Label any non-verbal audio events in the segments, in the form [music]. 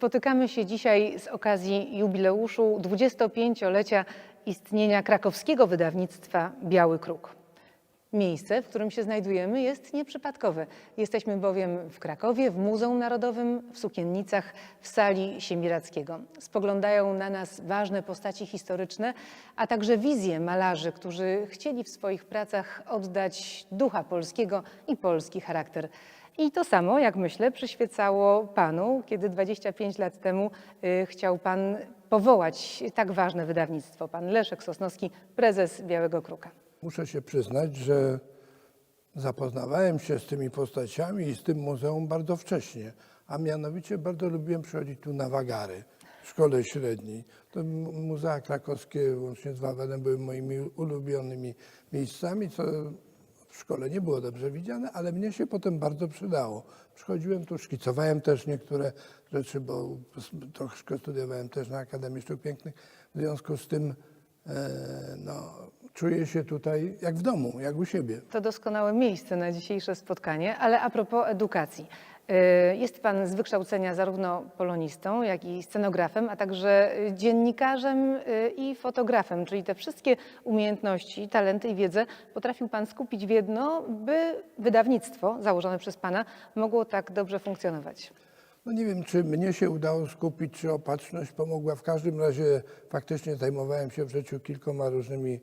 Spotykamy się dzisiaj z okazji jubileuszu 25-lecia istnienia krakowskiego wydawnictwa Biały Kruk. Miejsce, w którym się znajdujemy, jest nieprzypadkowe. Jesteśmy bowiem w Krakowie, w Muzeum Narodowym, w Sukiennicach, w sali Siemirackiego. Spoglądają na nas ważne postaci historyczne, a także wizje malarzy, którzy chcieli w swoich pracach oddać ducha polskiego i polski charakter. I to samo, jak myślę, przyświecało Panu, kiedy 25 lat temu y, chciał Pan powołać tak ważne wydawnictwo. Pan Leszek Sosnowski, prezes Białego Kruka. Muszę się przyznać, że zapoznawałem się z tymi postaciami i z tym muzeum bardzo wcześnie, a mianowicie bardzo lubiłem przychodzić tu na wagary w szkole średniej. To muzea krakowskie łącznie z Wawelem były moimi ulubionymi miejscami, co w szkole nie było dobrze widziane, ale mnie się potem bardzo przydało. Przychodziłem tu, szkicowałem też niektóre rzeczy, bo troszkę studiowałem też na Akademii Sztuk Pięknych. W związku z tym e, no, czuję się tutaj jak w domu, jak u siebie. To doskonałe miejsce na dzisiejsze spotkanie, ale a propos edukacji. Y, Jest Pan z wykształcenia zarówno polonistą, jak i scenografem, a także dziennikarzem y, i fotografem, czyli te wszystkie umiejętności, talenty i wiedzę potrafił Pan skupić w jedno, by wydawnictwo założone przez Pana mogło tak dobrze funkcjonować. No nie wiem, czy mnie się udało skupić, czy opatrzność pomogła. W każdym razie faktycznie zajmowałem się w życiu kilkoma różnymi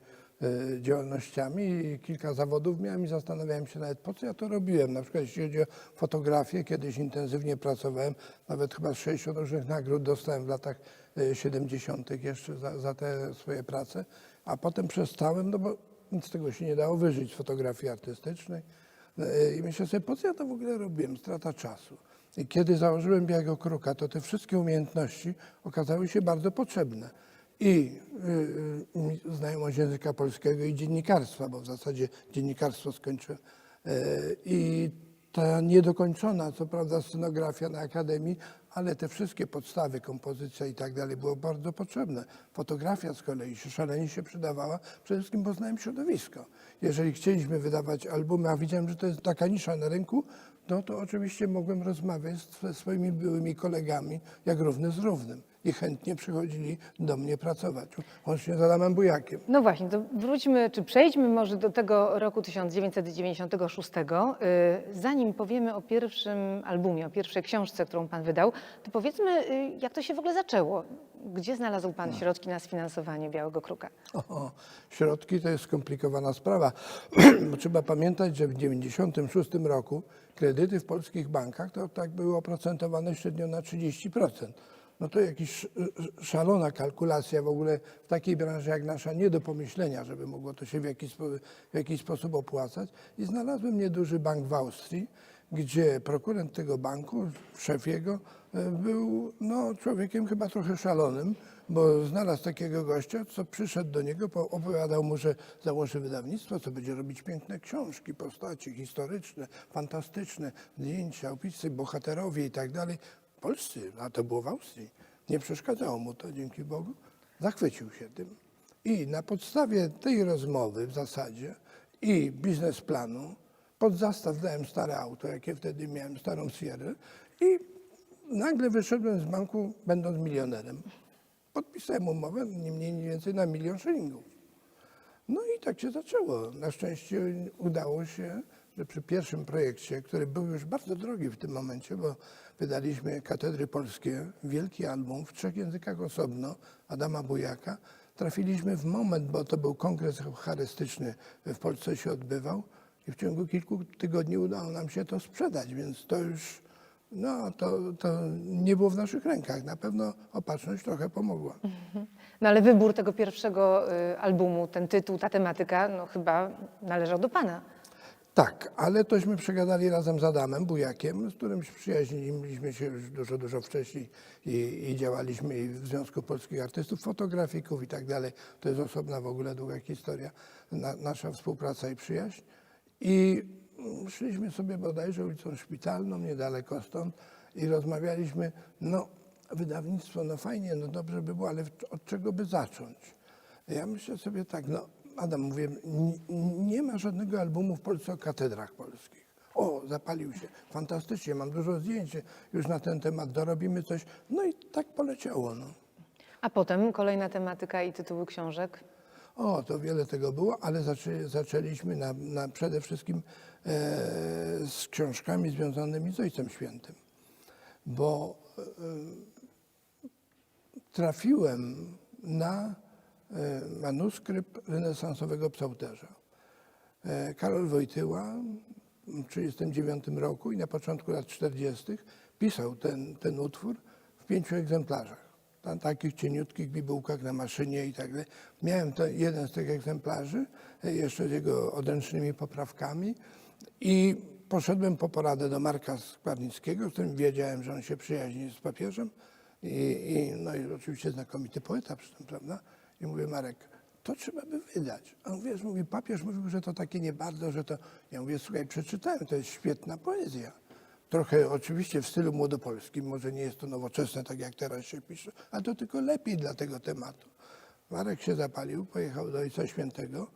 działalnościami i kilka zawodów miałem i zastanawiałem się nawet, po co ja to robiłem. Na przykład jeśli chodzi o fotografię, kiedyś intensywnie pracowałem, nawet chyba 60 różnych nagród dostałem w latach e, 70. jeszcze za, za te swoje prace, a potem przestałem, no bo nic z tego się nie dało wyżyć z fotografii artystycznej. E, I myślę sobie, po co ja to w ogóle robiłem? Strata czasu. I kiedy założyłem Białego Kruka, to te wszystkie umiejętności okazały się bardzo potrzebne. I y, y, znajomość języka polskiego i dziennikarstwa, bo w zasadzie dziennikarstwo skończyłem. E, I ta niedokończona, co prawda, scenografia na Akademii, ale te wszystkie podstawy, kompozycja i tak dalej było bardzo potrzebne. Fotografia z kolei się szalenie się przydawała, przede wszystkim poznałem środowisko. Jeżeli chcieliśmy wydawać albumy, a widziałem, że to jest taka nisza na rynku, no to oczywiście mogłem rozmawiać ze swoimi byłymi kolegami, jak równy z równym. I chętnie przychodzili do mnie pracować, łącznie z Adamem Bujakiem. No właśnie, to wróćmy, czy przejdźmy może do tego roku 1996. Y, Zanim powiemy o pierwszym albumie, o pierwszej książce, którą Pan wydał, to powiedzmy, y, jak to się w ogóle zaczęło? Gdzie znalazł Pan środki na sfinansowanie Białego Kruka? O, środki to jest skomplikowana sprawa, [clears throat] bo trzeba pamiętać, że w 1996 roku kredyty w polskich bankach to tak były oprocentowane średnio na 30%. No to jakaś szalona kalkulacja w ogóle w takiej branży jak nasza, nie do pomyślenia, żeby mogło to się w jakiś, w jakiś sposób opłacać. I znalazłem nieduży bank w Austrii, gdzie prokurent tego banku, szef jego, e, był no, człowiekiem chyba trochę szalonym, bo znalazł takiego gościa, co przyszedł do niego, po- opowiadał mu, że założy wydawnictwo, co będzie robić piękne książki, postaci historyczne, fantastyczne, zdjęcia, opisy, bohaterowie i tak dalej. Polscy, a to było w Austrii. Nie przeszkadzało mu to, dzięki Bogu. Zachwycił się tym. I na podstawie tej rozmowy w zasadzie i biznesplanu pod zastaw dałem stare auto, jakie wtedy miałem, starą Sierrę i nagle wyszedłem z banku, będąc milionerem. Podpisałem umowę, nie mniej, nie więcej na milion szylingów. No i tak się zaczęło. Na szczęście udało się, że przy pierwszym projekcie, który był już bardzo drogi w tym momencie, bo wydaliśmy Katedry Polskie, wielki album w trzech językach osobno, Adama Bujaka, trafiliśmy w moment, bo to był kongres eucharystyczny w Polsce się odbywał i w ciągu kilku tygodni udało nam się to sprzedać, więc to już no, to, to nie było w naszych rękach. Na pewno opatrzność trochę pomogła. No ale wybór tego pierwszego y, albumu, ten tytuł, ta tematyka, no chyba należał do Pana. Tak, ale tośmy przegadali razem z Adamem Bujakiem, z którym przyjaźniliśmy się już dużo, dużo wcześniej i, i działaliśmy w Związku Polskich Artystów, Fotografików i tak dalej. To jest osobna w ogóle długa historia, na, nasza współpraca i przyjaźń. I szliśmy sobie bodajże ulicą Szpitalną, niedaleko stąd i rozmawialiśmy, no wydawnictwo, no fajnie, no dobrze by było, ale od czego by zacząć? Ja myślę sobie tak, no Adam, mówię, nie ma żadnego albumu w Polsce o katedrach polskich, O, zapalił się. Fantastycznie, mam dużo zdjęć już na ten temat, dorobimy coś. No i tak poleciało. No. A potem kolejna tematyka i tytuły książek. O, to wiele tego było, ale zaczę, zaczęliśmy na, na przede wszystkim e, z książkami związanymi z Ojcem Świętym. Bo e, trafiłem na e, manuskrypt renesansowego psałterza. E, Karol Wojtyła w 1939 roku i na początku lat 40. pisał ten, ten utwór w pięciu egzemplarzach. Na takich cieniutkich bibułkach na maszynie i tak dalej. Miałem to, jeden z tych egzemplarzy, e, jeszcze z jego odręcznymi poprawkami i poszedłem po poradę do Marka Skwarnickiego, z którym wiedziałem, że on się przyjaźni z papieżem i, i, no i oczywiście znakomity poeta przy tym, prawda? I mówię, Marek, to trzeba by wydać. A on wiesz, mówi, papież mówił, że to takie nie bardzo, że to... Ja mówię, słuchaj, przeczytałem, to jest świetna poezja. Trochę oczywiście w stylu młodopolskim, może nie jest to nowoczesne, tak jak teraz się pisze, ale to tylko lepiej dla tego tematu. Marek się zapalił, pojechał do Ojca Świętego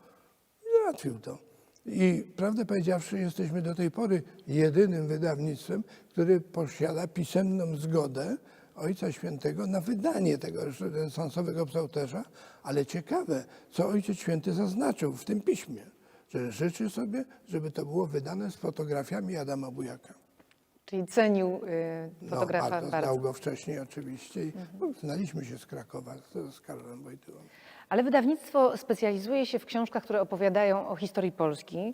i załatwił to. I prawdę powiedziawszy, jesteśmy do tej pory jedynym wydawnictwem, który posiada pisemną zgodę Ojca Świętego na wydanie tego renesansowego psałterza, ale ciekawe, co Ojciec Święty zaznaczył w tym piśmie, że życzy sobie, żeby to było wydane z fotografiami Adama Bujaka. Czyli cenił y, fotografa no, bardzo. Znał go wcześniej oczywiście. no, Znaliśmy się z Krakowa, z, z Karolem Wojtyłą. Ale wydawnictwo specjalizuje się w książkach, które opowiadają o historii Polski, y,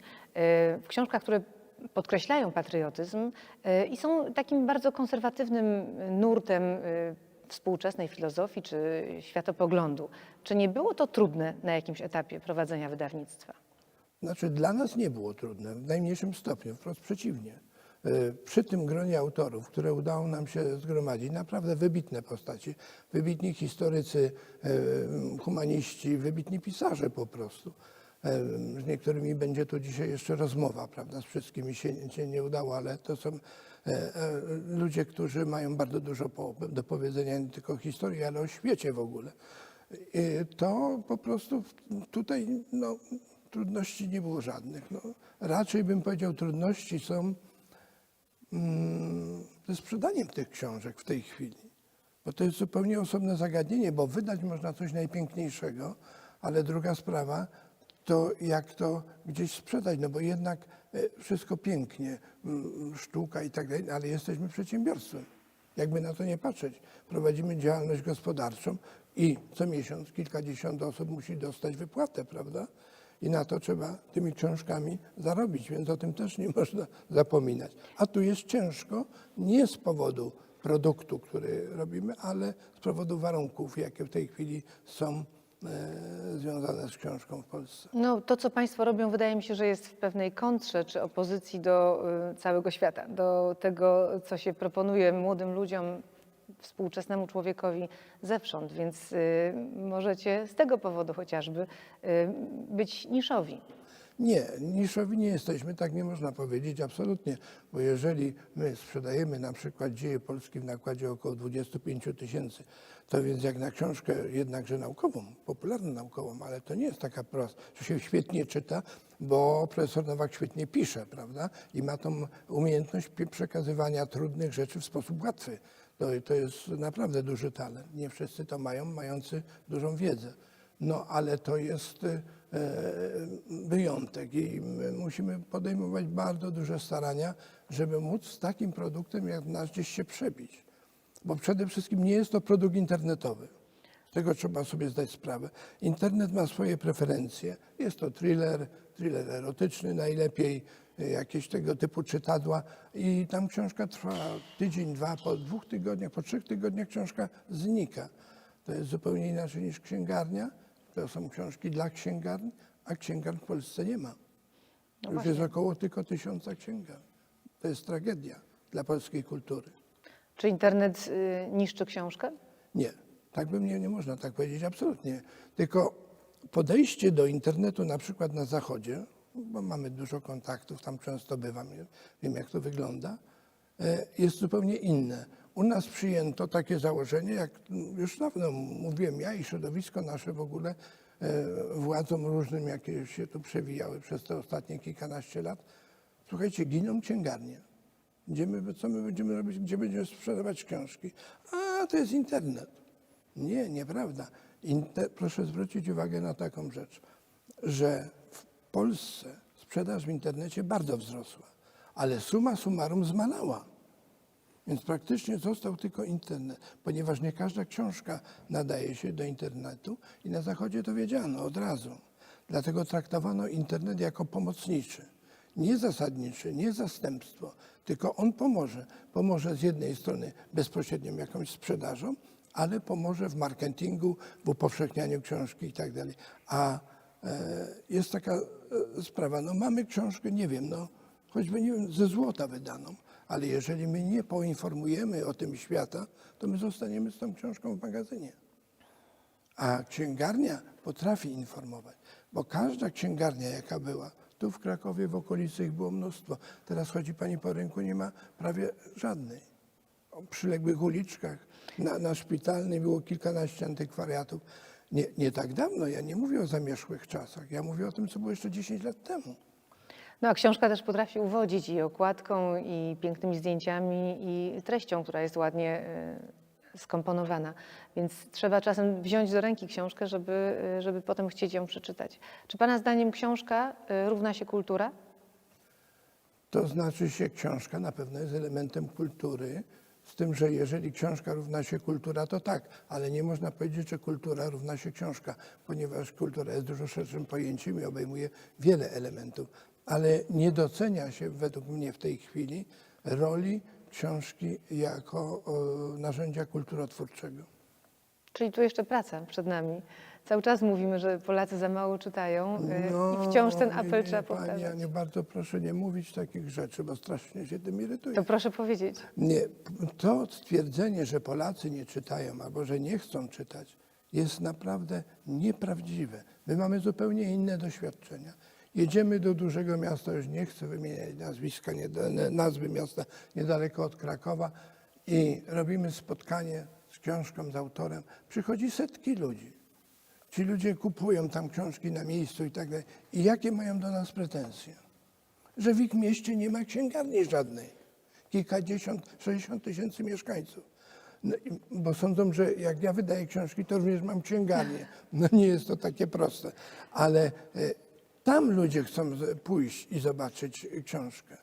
w książkach, które podkreślają patriotyzm y, i są takim bardzo konserwatywnym nurtem y, współczesnej filozofii czy światopoglądu. Czy nie było to trudne na jakimś etapie prowadzenia wydawnictwa? Znaczy dla nas nie było trudne, w najmniejszym stopniu, wprost przeciwnie. E, Przy tym gronie autorów, które udało nam się zgromadzić, naprawdę wybitne postaci, wybitni historycy, humaniści, wybitni pisarze po prostu. Z niektórymi będzie tu dzisiaj jeszcze rozmowa, prawda? Z wszystkimi się, się nie udało, ale to są e, e, ludzie, którzy mają bardzo dużo do powiedzenia nie tylko o historii, ale o świecie w ogóle. To po prostu tutaj no, trudności nie było żadnych. No, raczej bym powiedział, trudności są mm, ze sprzedaniem tych książek w tej chwili. Bo to jest zupełnie osobne zagadnienie, bo wydać można coś najpiękniejszego, ale druga sprawa to jak to gdzieś sprzedać, no bo jednak e, wszystko pięknie, sztuka i tak dalej, ale jesteśmy przedsiębiorstwem. Jakby na to nie patrzeć. Prowadzimy działalność gospodarczą i co miesiąc kilkadziesiąt osób musi dostać wypłatę, prawda? I na to trzeba tymi książkami zarobić, więc o tym też nie [laughs] można zapominać. A tu jest ciężko nie z powodu produktu, który robimy, ale z powodu warunków, jakie w tej chwili są związane z książką w Polsce. No, to, co Państwo robią, wydaje mi się, że jest w pewnej kontrze czy opozycji do y, całego świata, do tego, co się proponuje młodym ludziom, współczesnemu człowiekowi zewsząd, więc y, możecie z tego powodu chociażby y, być niszowi. Nie, niszowi nie jesteśmy, tak nie można powiedzieć absolutnie, bo jeżeli my sprzedajemy na przykład dzieje Polski w nakładzie około 25 tysięcy, to więc jak na książkę jednakże naukową, popularną naukową, ale to nie jest taka prosta, że się świetnie czyta, bo profesor Nowak świetnie pisze, prawda? I ma tą umiejętność przekazywania trudnych rzeczy w sposób łatwy. To, to jest naprawdę duży talent. Nie wszyscy to mają, mający dużą wiedzę. No ale to jest e, wyjątek i my musimy podejmować bardzo duże starania, żeby móc z takim produktem jak nasz gdzieś się przebić. Bo przede wszystkim nie jest to produkt internetowy. Tego trzeba sobie zdać sprawę. Internet ma swoje preferencje. Jest to thriller, thriller erotyczny najlepiej, e, jakieś tego typu czytadła i tam książka trwa tydzień, dwa, po dwóch tygodniach, po trzech tygodniach książka znika. To jest zupełnie inaczej niż księgarnia. To są książki dla księgarni, a księgarni w Polsce nie ma. No Już jest około tylko tysiąca księgarni. To jest tragedia dla polskiej kultury. Czy internet y, niszczy książkę? Nie, tak bym nie, nie można tak powiedzieć, absolutnie. Tylko podejście do internetu na przykład na Zachodzie, bo mamy dużo kontaktów, tam często bywam, wiem jak to wygląda, e, jest zupełnie inne. U nas przyjęto takie założenie, jak już dawno mówiłem ja i środowisko nasze w ogóle e, władzom różnym, jakie się tu przewijały przez te ostatnie kilkanaście lat, Słuchajcie, giną księgarnie. Będziemy, co my będziemy robić, gdzie będziemy sprzedawać książki? A, to jest internet. Nie, nieprawda. Inter, proszę zwrócić uwagę na taką rzecz, że w Polsce sprzedaż w internecie bardzo wzrosła, ale suma summarum zmalała. Więc praktycznie został tylko internet, ponieważ nie każda książka nadaje się do internetu i na Zachodzie to wiedziano od razu. Dlatego traktowano internet jako pomocniczy, nie zasadniczy, nie zastępstwo, tylko on pomoże. Pomoże z jednej strony bezpośrednią jakąś sprzedażą, ale pomoże w marketingu, w upowszechnianiu książki i tak. A e, jest taka e, sprawa, no mamy książkę, nie wiem, no choćby nie wiem, ze złota wydaną, ale jeżeli my nie poinformujemy o tym świata, to my zostaniemy z tą książką w magazynie. A księgarnia potrafi informować, bo każda księgarnia, jaka była, tu w Krakowie, w okolicy ich było mnóstwo. Teraz chodzi pani po rynku, nie ma prawie żadnej. O przyległych uliczkach, na, na szpitalnej było kilkanaście antykwariatów. Nie, nie tak dawno, ja nie mówię o zamierzchłych czasach, ja mówię o tym, co było jeszcze 10 lat temu. No a książka też potrafi uwodzić i okładką, i pięknymi zdjęciami, i treścią, która jest ładnie y, skomponowana. Więc trzeba czasem wziąć do ręki książkę, żeby, y, żeby potem chcieć ją przeczytać. Czy Pana zdaniem książka y, równa się kultura? To znaczy się, książka na pewno jest elementem kultury, z tym, że jeżeli książka równa się kultura, to tak, ale nie można powiedzieć, że kultura równa się książka, ponieważ kultura jest dużo szerszym pojęciem i obejmuje wiele elementów. Ale nie docenia się według mnie w tej chwili roli książki jako o, narzędzia kulturotwórczego. Czyli tu jeszcze praca przed nami. Cały czas mówimy, że Polacy za mało czytają y, i wciąż ten nie, apel nie, trzeba Pani powtarzać. Aniu, bardzo proszę nie mówić takich rzeczy, bo strasznie się tym irytuję. To proszę powiedzieć. Nie, to stwierdzenie, że Polacy nie czytają albo że nie chcą czytać, jest naprawdę nieprawdziwe. My mamy zupełnie inne doświadczenia. Jedziemy do dużego miasta, już nie chcę wymieniać nazwiska, nie, nazwy miasta niedaleko od Krakowa i robimy spotkanie z książką, z autorem. Przychodzi setki ludzi. Ci ludzie kupują tam książki na miejscu i tak dalej. I jakie mają do nas pretensje? Że w ich mieście nie ma księgarni żadnej. Kilkadziesiąt, sześćdziesiąt tysięcy mieszkańców. No, bo sądzą, że jak ja wydaję książki, to również mam księgarnię. No nie jest to takie proste. Ale e, tam ludzie chcą pójść i zobaczyć książkę.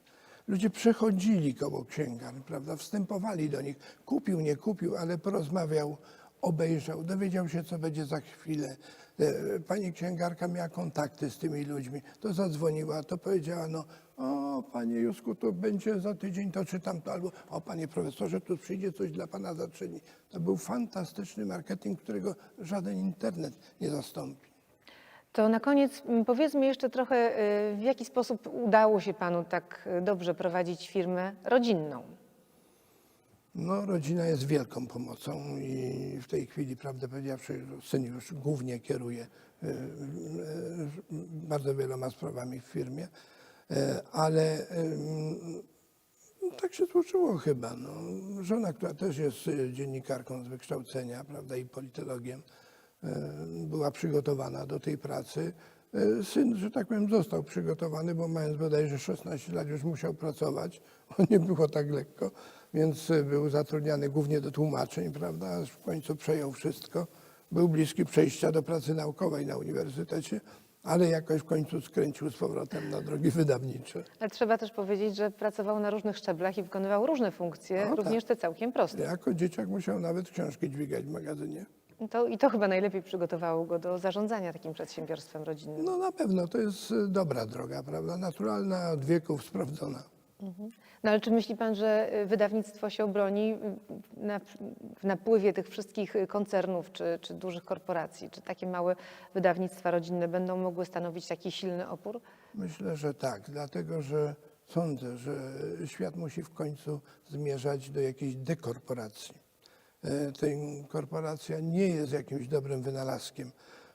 Ludzie przechodzili koło księgarni, prawda? Wstępowali do nich. Kupił, nie kupił, ale porozmawiał, obejrzał, dowiedział się, co będzie za chwilę. E, Pani księgarka miała kontakty z tymi ludźmi. To zadzwoniła, to powiedziała, no, o, panie Jusku, to będzie za tydzień, to czytam to, albo, o, panie profesorze, tu przyjdzie coś dla pana za. To był fantastyczny marketing, którego żaden internet nie zastąpi. To na koniec mm, powiedzmy jeszcze trochę, y, w jaki sposób udało się Panu tak y, dobrze prowadzić firmę rodzinną. No, rodzina jest wielką pomocą i w tej chwili, prawdę powiedziawszy, syn już głównie kieruje e, bardzo wieloma sprawami w firmie, ale tak się złożyło chyba. No. Żona, która też jest dziennikarką z wykształcenia, prawda, i politologiem, była przygotowana do tej pracy. E, Syn, że tak powiem, został przygotowany, bo mając bodajże 16 lat już musiał pracować. [laughs] On nie było tak lekko, więc e, był zatrudniany głównie do tłumaczeń, prawda, aż w końcu przejął wszystko. Był bliski przejścia do pracy naukowej na uniwersytecie, ale jakoś w końcu skręcił z powrotem na drogi wydawnicze. Ale trzeba też powiedzieć, że pracował na różnych szczeblach i wykonywał różne funkcje, No tak. również te całkiem proste. Jako dzieciak musiał nawet książki dźwigać w magazynie. To, I to chyba najlepiej przygotowało go do zarządzania takim przedsiębiorstwem rodzinnym. No na pewno to jest e, dobra droga, prawda? Naturalna, od wieków sprawdzona. No ale czy myśli Pan, że y, wydawnictwo się obroni y, na, w napływie tych wszystkich y, koncernów czy, czy dużych korporacji? Czy takie małe wydawnictwa rodzinne będą mogły stanowić taki silny opór? Myślę, że tak, dlatego że sądzę, że świat musi w końcu zmierzać do jakiejś dekorporacji. E, Ta korporacja nie jest jakimś dobrym wynalazkiem.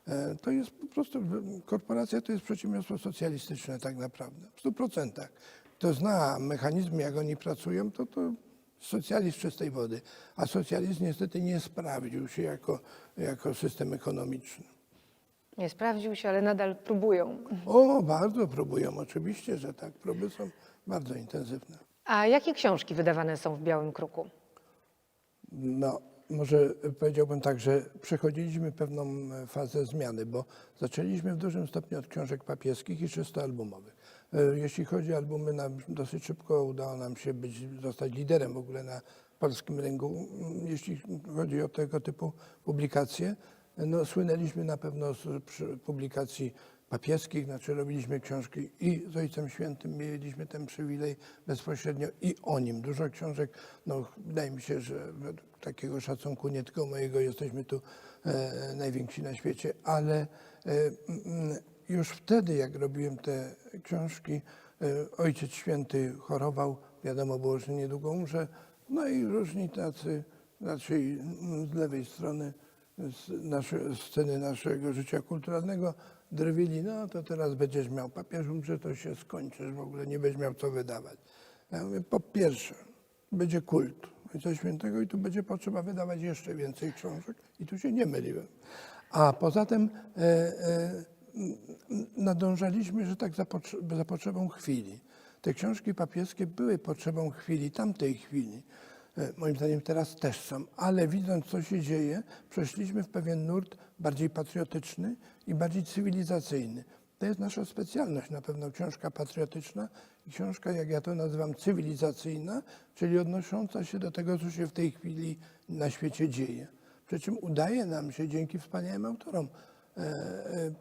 E, To jest po prostu, korporacja to jest przedsiębiorstwo socjalistyczne tak naprawdę, w stu procentach. Kto zna mechanizmy, jak oni pracują, to to socjalizm czystej wody. A socjalizm niestety nie sprawdził się jako, jako system ekonomiczny. Nie sprawdził się, ale nadal próbują. O, bardzo próbują, oczywiście, że tak. Próby są bardzo intensywne. A jakie książki wydawane są w Białym Kruku? No, może powiedziałbym tak, że przechodziliśmy pewną e, fazę zmiany, bo zaczęliśmy w dużym stopniu od książek papieskich i czysto albumowych. E, Jeśli chodzi o albumy, nam dosyć szybko udało nam się być, zostać liderem w ogóle na polskim rynku, m, jeśli chodzi o tego typu publikacje. No, słynęliśmy na pewno z publikacji papieskich, znaczy robiliśmy książki i z Ojcem Świętym mieliśmy ten przywilej bezpośrednio i o nim. Dużo książek, no wydaje mi się, że według takiego szacunku nie tylko mojego jesteśmy tu e, najwięksi na świecie, ale e, mm, już wtedy, jak robiłem te książki, e, Ojciec Święty chorował, wiadomo było, że niedługo umrze, no i różni tacy, znaczy z lewej strony z nasze, sceny naszego życia kulturalnego drwili, no to teraz będziesz miał papież umrze, to się skończysz, w ogóle nie będziesz miał co wydawać. Ja mówię, po pierwsze, będzie kult Ojca Świętego i tu będzie potrzeba wydawać jeszcze więcej książek i tu się nie myliłem. A poza tym e, e, nadążaliśmy, że tak za, potrze- za potrzebą chwili. Te książki papieskie były potrzebą chwili, tamtej chwili. E, Moim zdaniem teraz też są, ale widząc, co się dzieje, przeszliśmy w pewien nurt bardziej patriotyczny i bardziej cywilizacyjny. To jest nasza specjalność, na pewno książka patriotyczna i książka, jak ja to nazywam, cywilizacyjna, czyli odnosząca się do tego, co się w tej chwili na świecie dzieje. Przy czym udaje nam się dzięki wspaniałym autorom e, e,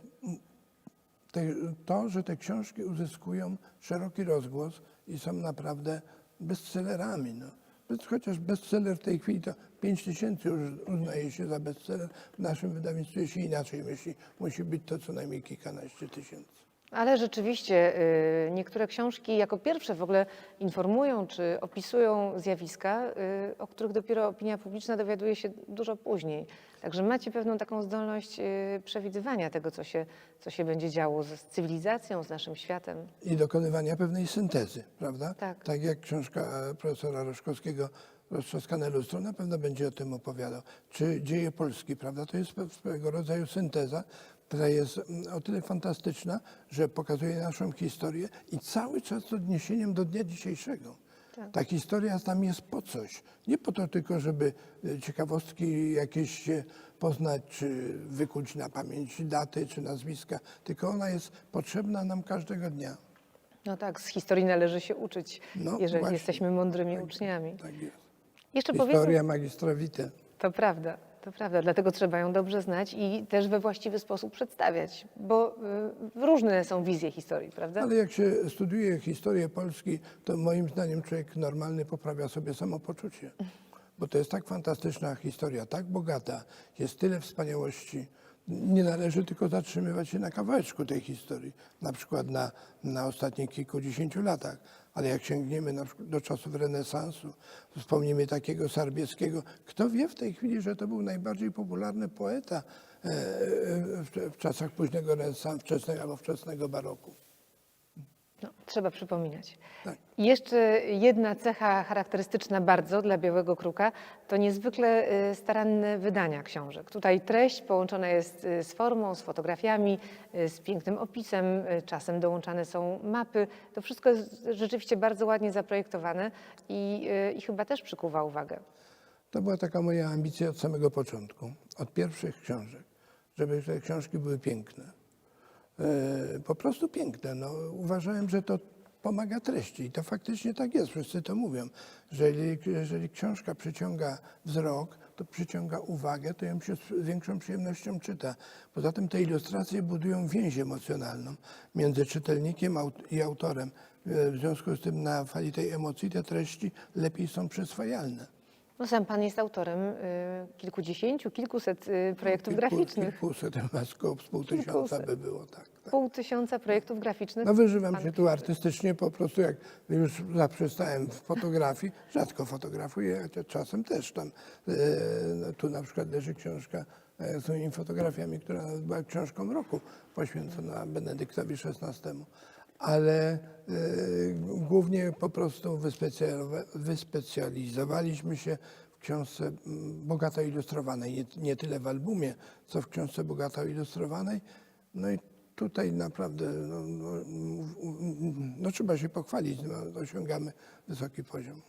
to, że te książki uzyskują szeroki rozgłos i są naprawdę bestsellerami. No. Chociaż bestseller w tej chwili to 5 tysięcy już uznaje się za bestseller. W naszym wydawnictwie się inaczej myśli. Musi być to co najmniej kilkanaście tysięcy. Ale rzeczywiście y, niektóre książki jako pierwsze w ogóle informują czy opisują zjawiska, y, o których dopiero opinia publiczna dowiaduje się dużo później. Także macie pewną taką zdolność y, przewidywania tego, co się, co się będzie działo z cywilizacją, z naszym światem. I dokonywania pewnej syntezy, prawda? Tak. Tak jak książka e, profesora Roszkowskiego Roztrzaskane lustro na pewno będzie o tym opowiadał. Czy dzieje Polski, prawda? To jest pe- swego rodzaju synteza, która jest mm, o tyle fantastyczna, że pokazuje naszą historię i cały czas z odniesieniem do dnia dzisiejszego. Tak. Ta historia tam jest po coś. Nie po to tylko, żeby e, ciekawostki jakieś się poznać, czy wykuć na pamięć daty, czy nazwiska, tylko ona jest potrzebna nam każdego dnia. No tak, z historii należy się uczyć, No, jeżeli właśnie. jesteśmy mądrymi uczniami. Tak jest. Jeszcze powiedzmy, Historia magistra vitae. To prawda, to prawda. Dlatego trzeba ją dobrze znać i też we właściwy sposób przedstawiać, bo y, różne są wizje historii, prawda? Ale jak się studiuje historię Polski, to moim zdaniem człowiek normalny poprawia sobie samopoczucie. Bo to jest tak fantastyczna historia, tak bogata, jest tyle wspaniałości. Nie należy tylko zatrzymywać się na kawałeczku tej historii, na przykład na, na ostatnich kilkudziesięciu latach. Ale jak sięgniemy na przykład do czasów renesansu, wspomnimy takiego Sarbieckiego, kto wie w tej chwili, że to był najbardziej popularny poeta e, e, w, w czasach późnego renesansu, wczesnego albo wczesnego baroku. No, trzeba przypominać. Tak. Jeszcze jedna cecha charakterystyczna bardzo dla Białego Kruka to niezwykle y, staranne wydania książek. Tutaj treść połączona jest y, z formą, z fotografiami, y, z pięknym opisem, czasem dołączane są mapy. To wszystko jest rzeczywiście bardzo ładnie zaprojektowane i, i chyba też przykuwa uwagę. To była taka moja ambicja od samego początku, od pierwszych książek, żeby te książki były piękne. E, Po prostu piękne. No, uważałem, że to pomaga treści i to faktycznie tak jest, wszyscy to mówią. Że jeżeli, jeżeli książka przyciąga wzrok, to przyciąga uwagę, to ją się z większą przyjemnością czyta. Poza tym te ilustracje budują więź emocjonalną między czytelnikiem i autorem. E, W związku z tym na fali tej emocji te treści lepiej są przyswajalne. No sam pan jest autorem y, kilkudziesięciu, kilkuset y, projektów Kilku- graficznych. Kilkuset, chyba [laughs] pół tysiąca Kilkuset. by było, tak. tak. Pół tysiąca projektów graficznych. No wyżywam pan się tu artystycznie, po prostu jak już zaprzestałem w fotografii, rzadko fotografuję, chociaż czasem też tam, e, no, tu na przykład leży książka e, z moimi fotografiami, która była książką roku poświęcona Benedyktowi XVI. Ale e, głównie po prostu wyspecjalizowaliśmy się w książce bogato ilustrowanej, nie, tyle w albumie, co w książce bogato ilustrowanej. No i tutaj naprawdę no, no, no trzeba się pochwalić, no, osiągamy wysoki poziom.